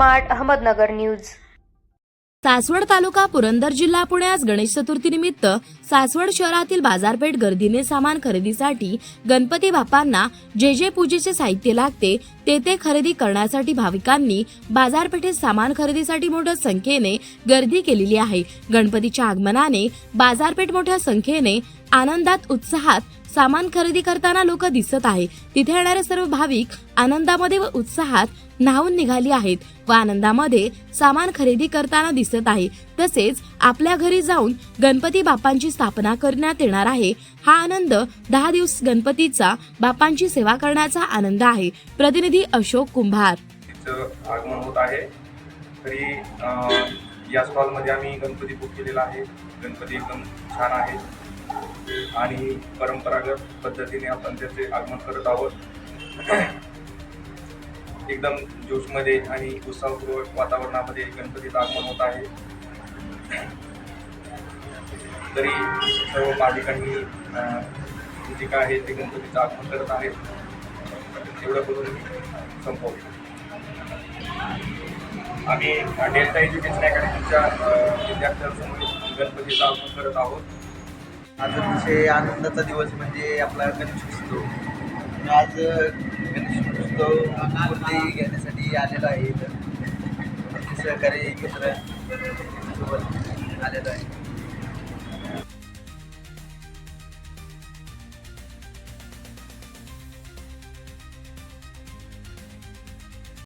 Smart Ahmednagar news. Saswad तालुका पुरंदर जिल्हा पुणे आज गणेश चतुर्थीनिमित्त सासवड शहरातील बाजारपेठ गर्दीने सामान खरेदीसाठी गणपती बाप्पांना जे जे पूजेचे साहित्य लागते ते ते खरेदी करण्यासाठी भाविकांनी बाजारपेठेत सामान खरेदीसाठी मोठ्या संख्येने गर्दी केलेली आहे. गणपतीच्या आगमनाने बाजारपेठ मोठ्या संख्येने आनंदात उत्साहात सामान खरेदी करताना लोक दिसत आहे तिथे येणारे सर्व भाविक आनंदामध्ये व उत्साहात न्हावून निघाली आहेत व आनंदामध्ये सामान खरेदी करताना दिसत आहे. तसेच आपल्या घरी जाऊन गणपती बाप्पांची स्थापना करण्यात येणार आहे. हा आनंद दहा दिवस गणपतीचा बाप्पांची सेवा करण्याचा आनंद आहे. प्रतिनिधी अशोक कुंभार. आगमन होत आहे. तरी या स्टॉलमध्ये आम्ही गणपती बुक केलेला आहे. गणपती एकदम छान आहे. आणि परंपरागत पद्धतीने आपण त्याचे आगमन करत आहोत. एकदम जोशमध्ये आणि उत्साहपूर्वक वातावरणामध्ये गणपतीचं आगमन होत आहे. तरी सर्व भाविकांनी अं, जे काय आहे ते गणपतीचं आगमन करत आहेत. एवढं करून संपवतो. आम्ही डेल्टा एज्युकेशन अकॅडमीच्या विद्यार्थ्यांसमोर गणपतीचं आगमन करत आहोत. आज अतिशय आनंदाचा दिवस म्हणजे आपला गणेश उत्सव. आज गणेश उत्सव मूर्ती घेण्यासाठी आलेलो आहे. सहकारी मित्र सोबत आलेलो आहे.